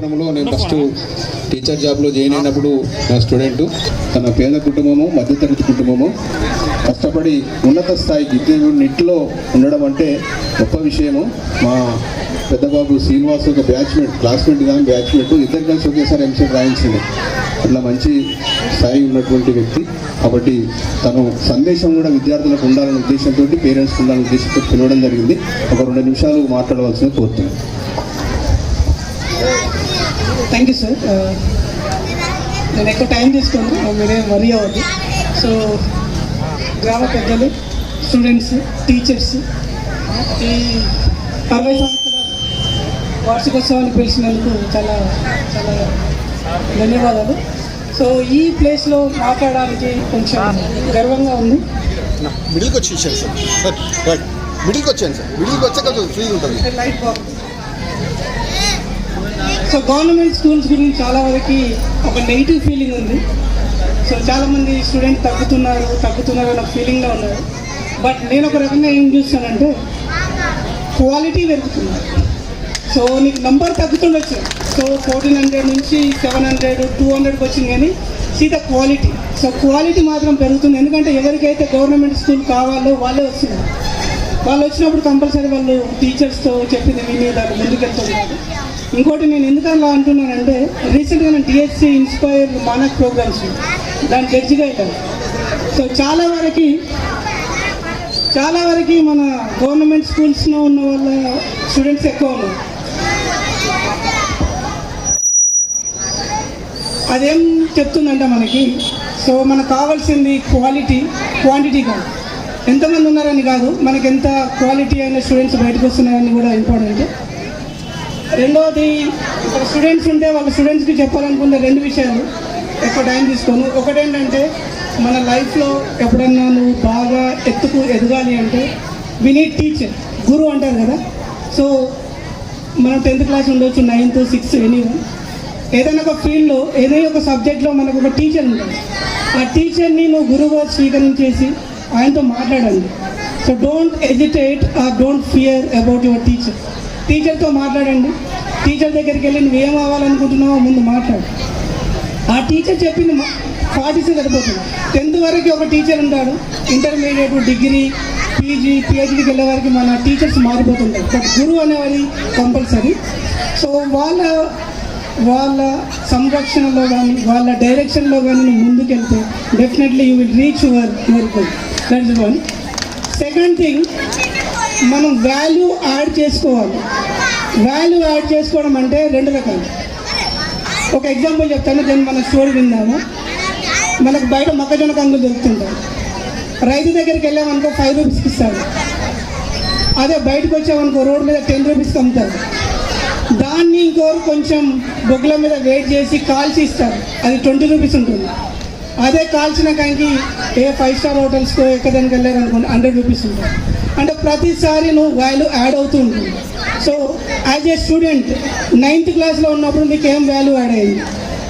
చిన్నతనంలో నేను first teacher జాబ్లో జాయిన్ అయినప్పుడు నా స్టూడెంట్ తన పేద కుటుంబము మధ్యతరగతి కుటుంబము కష్టపడి ఉన్నత స్థాయికి దేవుడు ఉండడం అంటే గొప్ప విషయము. మా పెద్దబాబు శ్రీనివాస్ ఒక బ్యాచ్మేట్ క్లాస్మేట్ కానీ బ్యాచ్మేట్ ఇద్దరు కలిసి ఒకేసారి ఎంసెట్ రాయించింది అట్లా మంచి స్థాయి ఉన్నటువంటి వ్యక్తి. కాబట్టి తను సందేశం కూడా విద్యార్థులకు ఉండాలనే ఉద్దేశంతో పేరెంట్స్ ఉండాలనే ఉద్దేశంతో పిలవడం జరిగింది. ఒక రెండు నిమిషాలు మాట్లాడవలసిన కోరుతున్నాను. థ్యాంక్ యూ సార్ నేను ఎక్కువ టైం తీసుకోను. మీరేం వరీ అవ్వద్దు. సో గ్రామ పెద్దలు స్టూడెంట్స్ టీచర్స్ ఈ అరవై సంవత్సరాల వార్షికోత్సవాన్ని పిలిచినందుకు చాలా చాలా ధన్యవాదాలు. సో ఈ ప్లేస్లో మాట్లాడడానికి కొంచెం గర్వంగా ఉంది. మిడిల్కి వచ్చేసాను సార్ మిడిల్కి వచ్చాను సార్ మిడిల్కి వచ్చాక ఫ్రీ ఉంటుంది లైట్ బాగుంది సో గవర్నమెంట్ స్కూల్స్ గురించి చాలా వరకు ఒక నెగిటివ్ ఫీలింగ్ ఉంది. సో చాలామంది స్టూడెంట్ తగ్గుతున్నారు తగ్గుతున్నారు అన్న ఫీలింగ్లో ఉన్నారు. బట్ నేను ఒక రకంగా ఏం చూస్తానంటే క్వాలిటీ పెరుగుతుంది. సో నీకు నంబర్ తగ్గుతుండొచ్చు. సో ఫోర్టీన్ హండ్రెడ్ నుంచి సెవెన్ హండ్రెడ్ టూ హండ్రెడ్కి వచ్చింది కానీ సీత క్వాలిటీ. సో క్వాలిటీ మాత్రం పెరుగుతుంది. ఎందుకంటే ఎవరికైతే గవర్నమెంట్ స్కూల్ కావాలో వాళ్ళే వస్తున్నారు. వాళ్ళు వచ్చినప్పుడు కంపల్సరీ వాళ్ళు టీచర్స్తో చెప్పింది విని దాన్ని ముందుకెళ్తున్నారు ఇంకోటి నేను ఎందుకు అలా అంటున్నానంటే రీసెంట్గా నేను టీహెచ్సి ఇన్స్పైర్ మానక్ ప్రోగ్రామ్స్ దాని జడ్జిగా వెళ్ళాను సో చాలా వరకు చాలా వరకు మన గవర్నమెంట్ స్కూల్స్లో ఉన్న వాళ్ళ స్టూడెంట్స్ ఎక్కువ ఉన్నారు. అదేం చెప్తుందంటే మనకి సో మనకు కావాల్సింది క్వాలిటీ క్వాంటిటీ కాదు. ఎంతమంది ఉన్నారని కాదు మనకి ఎంత క్వాలిటీ అయిన స్టూడెంట్స్ బయటకు వస్తున్నారని కూడా ఇంపార్టెంట్ రెండవది ఇక్కడ స్టూడెంట్స్ ఉంటే వాళ్ళ స్టూడెంట్స్కి చెప్పాలనుకున్న రెండు విషయాలు ఎక్కువ టైం తీసుకోను. ఒకటేంటంటే మన లైఫ్లో ఎప్పుడన్నా నువ్వు బాగా ఎత్తుకు ఎదగాలి అంటే వి నీడ్ టీచర్ గురు అంటారు కదా. సో మనం టెన్త్ క్లాస్ ఉండొచ్చు నైన్త్ సిక్స్త్ ఎనీ ఏదైనా ఒక ఫీల్డ్లో ఏదైనా ఒక సబ్జెక్ట్లో మనకు ఒక టీచర్ ఉంటుంది ఆ టీచర్ని నువ్వు గురువుగా స్వీకరించేసి ఆయనతో మాట్లాడండి. So don't agitate or don't fear about your teacher టీచర్తో మాట్లాడండి. టీచర్ దగ్గరికి వెళ్ళి నువ్వు ఏం అవ్వాలనుకుంటున్నావో ముందు మాట్లాడు. ఆ టీచర్ చెప్పింది పాటిస్తే సరిపోతుంది. టెన్త్ వరకు ఒక టీచర్ ఉంటాడు. ఇంటర్మీడియట్ డిగ్రీ పీజీ పిహెచ్డికి వెళ్ళే వరకు మన టీచర్స్ మారిపోతుంటారు బట్ గురువు అనేవారి కంపల్సరీ. సో వాళ్ళ వాళ్ళ సంరక్షణలో కానీ వాళ్ళ డైరెక్షన్లో కానీ నువ్వు ముందుకెళ్తే definitely you will reach your your goal. That is one. Second thing మనం వాల్యూ యాడ్ చేసుకోవాలి. వాల్యూ యాడ్ చేసుకోవడం అంటే రెండు రకాలు. ఒక ఎగ్జాంపుల్ చెప్తాను దీన్ని మన స్టోరీ విన్నాము మనకు బయట మొక్కజొన్న కంగులు దొరుకుతుంటాయి. రైతు దగ్గరికి వెళ్ళామనుకో ఫైవ్ రూపీస్కి ఇస్తాడు. అదే బయటకు వచ్చామనుకో రోడ్ మీద టెన్ రూపీస్కి అమ్ముతారు. దాన్ని ఇంకోరు కొంచెం బొగ్గుల మీద వెయిట్ చేసి కాల్చి ఇస్తారు. అది ట్వంటీ రూపీస్ ఉంటుంది. అదే కాల్చిన కాయకి ఏ ఫైవ్ స్టార్ హోటల్స్కో ఎక్కడానికి వెళ్ళారు అనుకోండి హండ్రెడ్ రూపీస్ ఉంటుంది. అంటే ప్రతిసారి నువ్వు వాల్యూ యాడ్ అవుతూ ఉంటుంది. So as a student ninth క్లాస్లో ఉన్నప్పుడు నీకు ఏం వాల్యూ యాడ్ అయ్యింది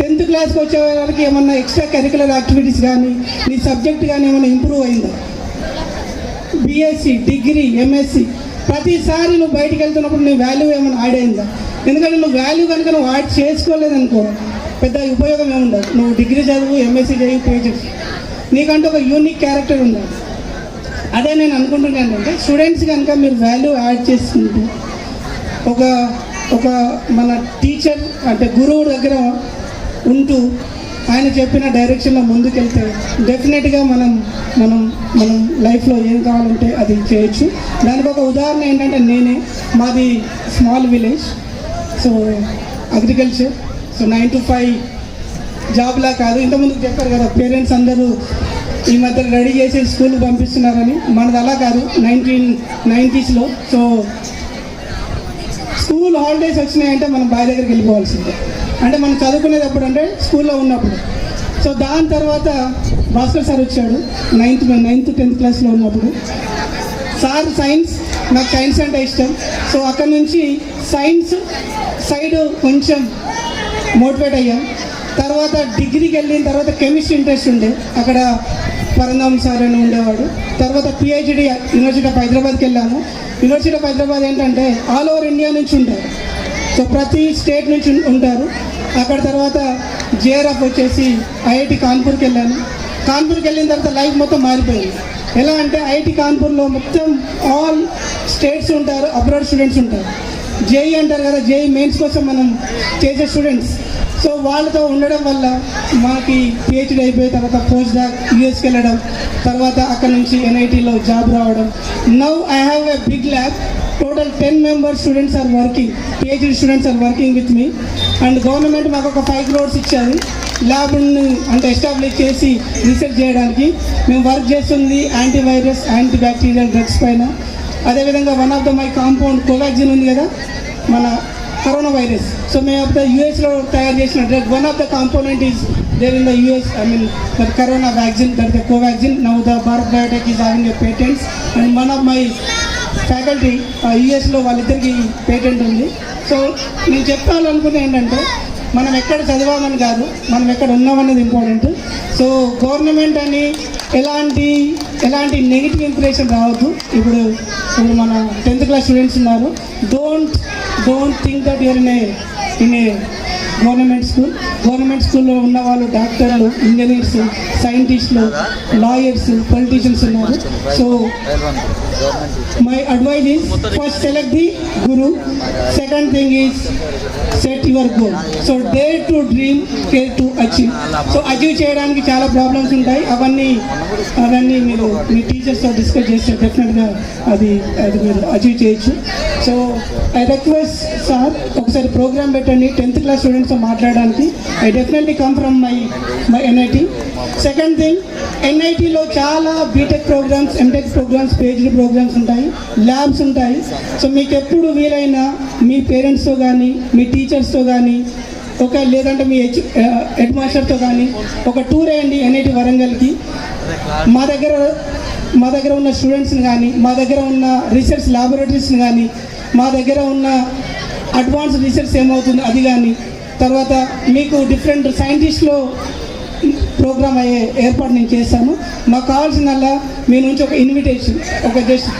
టెన్త్ క్లాస్కి వచ్చే వాళ్ళకి ఏమన్నా ఎక్స్ట్రా కరికులర్ యాక్టివిటీస్ కానీ నీ సబ్జెక్ట్ కానీ ఏమైనా ఇంప్రూవ్ అయిందా? బీఎస్సీ డిగ్రీ ఎంఎస్సి ప్రతిసారి నువ్వు బయటికి వెళ్తున్నప్పుడు నీ వాల్యూ ఏమైనా యాడ్ అయిందా? ఎందుకంటే నువ్వు వాల్యూ కనుక నువ్వు యాడ్ చేసుకోలేదనుకో పెద్ద ఉపయోగం ఏముండదు నువ్వు డిగ్రీ చదువు ఎంఎస్సీ చదువు పేజెస్ నీకంటే ఒక యూనిక్ క్యారెక్టర్ ఉండాలి. అదే నేను అనుకుంటున్నాను ఏంటంటే స్టూడెంట్స్ కనుక మీరు వాల్యూ యాడ్ చేసుకుంటూ ఒక ఒక మన టీచర్ అంటే గురువు దగ్గర ఉంటూ ఆయన చెప్పిన డైరెక్షన్లో ముందుకెళ్తే డెఫినెట్గా మనం మనం మనం లైఫ్లో ఏం కావాలంటే అది చేయొచ్చు. దానికి ఒక ఉదాహరణ ఏంటంటే నేనే మాది small village so agriculture so nine to five జాబ్లా కాదు. ఇంతకుముందు చెప్పారు కదా పేరెంట్స్ అందరూ ఈ మధ్య రెడీ చేసి స్కూల్ పంపిస్తున్నారని. మనది అలా కాదు నైన్టీన్ నైంటీస్లో సో స్కూల్ హాలిడేస్ వచ్చినాయంటే మనం బాయ్ దగ్గరికి వెళ్ళిపోవాల్సిందే. అంటే మనం చదువుకునేటప్పుడు అంటే స్కూల్లో ఉన్నప్పుడు. సో దాని తర్వాత భాస్కర్ సార్ వచ్చాడు నైన్త్ నైన్త్ టెన్త్ క్లాస్లో ఉన్నప్పుడు. సార్ సైన్స్ నాకు సైన్స్ అంటే ఇష్టం. సో అక్కడ నుంచి సైన్స్ సైడ్ కొంచెం మోటివేట్ అయ్యాం. తర్వాత డిగ్రీకి వెళ్ళిన తర్వాత కెమిస్ట్రీ ఇంట్రెస్ట్ ఉండే. అక్కడ పరంధామ్ సార్ అని ఉండేవాడు. తర్వాత పిహెచ్డి యూనివర్సిటీ ఆఫ్ హైదరాబాద్కి వెళ్ళాము. యూనివర్సిటీ ఆఫ్ హైదరాబాద్ ఏంటంటే ఆల్ ఓవర్ ఇండియా నుంచి ఉంటారు. సో ప్రతి స్టేట్ నుంచి ఉంటారు. అక్కడ తర్వాత జేఆర్ఎఫ్ వచ్చేసి ఐఐటి కాన్పూర్కి వెళ్ళాను. కాన్పూర్కి వెళ్ళిన తర్వాత లైఫ్ మొత్తం మారిపోయింది. ఎలా అంటే ఐఐటి కాన్పూర్లో మొత్తం ఆల్ స్టేట్స్ ఉంటారు అబ్రాడ్ స్టూడెంట్స్ ఉంటారు. జేఈ అంటారు కదా జేఈ మెయిన్స్ కోసం మనం చేసే స్టూడెంట్స్ సో వాళ్ళతో ఉండడం వల్ల మాకి పిహెచ్డి అయిపోయిన తర్వాత పోస్ట్ డాక్ యూఎస్కి వెళ్ళడం తర్వాత అక్కడ నుంచి ఎన్ఐటీలో జాబ్ రావడం. Now I have a big lab total ten member students are working PhD students are working with me and government మాకు ఒక ఫైవ్ క్రోర్స్ ఇచ్చారు. ల్యాబ్ని అంటే ఎస్టాబ్లిష్ చేసి రీసెర్చ్ చేయడానికి. మేము వర్క్ చేస్తుంది యాంటీవైరస్ యాంటీ బ్యాక్టీరియల్ డ్రగ్స్ పైన. అదేవిధంగా one of the my compound Covaxin ఉంది కదా మన కరోనా వైరస్ సో మేము ద యూఎస్లో తయారు చేసిన drug one of the component is there in the US I mean that corona vaccine that the Covaxin now the Bharat Biotech is having the patents and one of my faculty యూఎస్లో వాళ్ళిద్దరికి patent ఉంది. So నేను చెప్పాలనుకునే ఏంటంటే మనం ఎక్కడ చదివామని కాదు మనం ఎక్కడ ఉన్నామనేది ఇంపార్టెంట్ సో గవర్నమెంట్ అని ఎలాంటి ఎలాంటి నెగిటివ్ ఇంప్రెషన్ రావద్దు. ఇప్పుడు ఇప్పుడు మన టెన్త్ క్లాస్ స్టూడెంట్స్ ఉన్నారు. Don't don't think that you're in a in a government school government స్కూల్లో ఉన్న వాళ్ళు డాక్టర్లు ఇంజనీర్స్ సైంటిస్టులు లాయర్స్ పొలిటీషియన్స్ ఉన్నారు. So my advice is first select the guru second thing is set your goal. So dare to dream care to achieve. So achieve చేయడానికి చాలా problems ఉంటాయి. అవన్నీ అవన్నీ మీరు మీ టీచర్స్తో డిస్కస్ చేస్తే డెఫినెట్గా అది అది మీరు అచీవ్ చేయొచ్చు. సో ఐ రిక్వెస్ట్ సార్ ఒకసారి ప్రోగ్రామ్ పెట్టండి. టెన్త్ క్లాస్ స్టూడెంట్స్తో మాట్లాడడానికి I definitely come from my my NIT second thing ఎన్ఐటీలో చాలా BTech programmes MTech programmes PhD programmes ఉంటాయి ల్యాబ్స్ ఉంటాయి. సో మీకు ఎప్పుడు వీలైనా మీ పేరెంట్స్తో కానీ మీ టీచర్స్తో కానీ ఒక లేదంటే మీ హెచ్ హెడ్ మాస్టర్తో కానీ ఒక టూర్ వేయండి ఎన్ఐటి వరంగల్కి. మా దగ్గర మా దగ్గర ఉన్న స్టూడెంట్స్ని కానీ మా దగ్గర ఉన్న రీసెర్చ్ ల్యాబొరేటరీస్ని కానీ మా దగ్గర ఉన్న అడ్వాన్స్ రీసెర్చ్ ఏమవుతుంది అది కానీ తర్వాత మీకు డిఫరెంట్ సైంటిస్ట్లో ప్రోగ్రామ్ అయ్యే ఏర్పాటు నేను చేస్తాను మాకు కావాల్సిందల్లా మీ నుంచి ఒక ఇన్విటేషన్ ఒక జస్ట్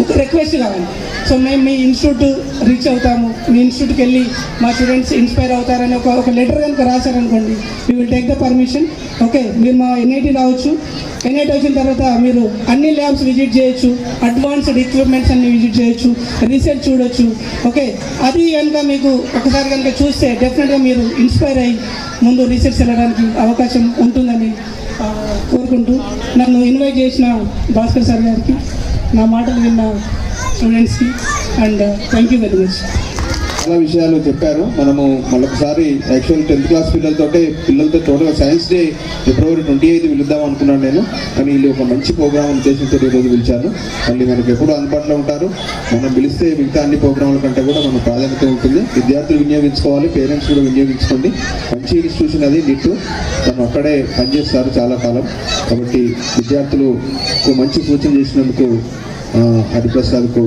ఒక రిక్వెస్ట్ కావాలి సో మేము మీ ఇన్స్టిట్యూట్ రీచ్ అవుతాము. మీ ఇన్స్టిట్యూట్కి వెళ్ళి మా స్టూడెంట్స్ ఇన్స్పైర్ అవుతారని ఒక ఒక లెటర్ కనుక రాశారనుకోండి we will take the permission okay మీరు మా ఎన్ఐటి రావచ్చు. ఎన్ఐటి వచ్చిన తర్వాత మీరు అన్ని ల్యాబ్స్ విజిట్ చేయొచ్చు. అడ్వాన్స్డ్ ఎక్విప్మెంట్స్ అన్ని విజిట్ చేయొచ్చు. రీసెర్చ్ చూడొచ్చు. ఓకే అది కనుక మీకు ఒకసారి కనుక చూస్తే డెఫినెట్గా మీరు ఇన్స్పైర్ అయ్యి ముందు రీసెర్చ్ వెళ్ళడానికి అవకాశం ఉంటుందని కోరుకుంటూ నన్ను ఇన్వైట్ చేసిన భాస్కర్ సార్ గారికి నా మాటలు విన్న స్టూడెంట్స్కి and thank you very much చాలా విషయాలు చెప్పారు. మనము మరొకసారి యాక్చువల్ టెన్త్ క్లాస్ పిల్లలతో పిల్లలతో total science day February twenty eighth పిలుద్దాం అనుకున్నాను నేను. కానీ వీళ్ళు ఒక మంచి ప్రోగ్రామ్ ఉద్దేశంతో ఈరోజు పిలిచాను మళ్ళీ మనకు ఎప్పుడు అందుబాటులో ఉంటారు. మనం పిలిస్తే మిగతా అన్ని ప్రోగ్రాంల కంటే కూడా మనకు ప్రాధాన్యత ఉంటుంది. విద్యార్థులు వినియోగించుకోవాలి. పేరెంట్స్ కూడా వినియోగించుకోండి. మంచి ఇన్స్టిట్యూషన్ అది నిట్టు తను అక్కడే పనిచేస్తారు చాలా కాలం. కాబట్టి విద్యార్థులకు మంచి సూచన చేసినందుకు హరిప్రసాద్కు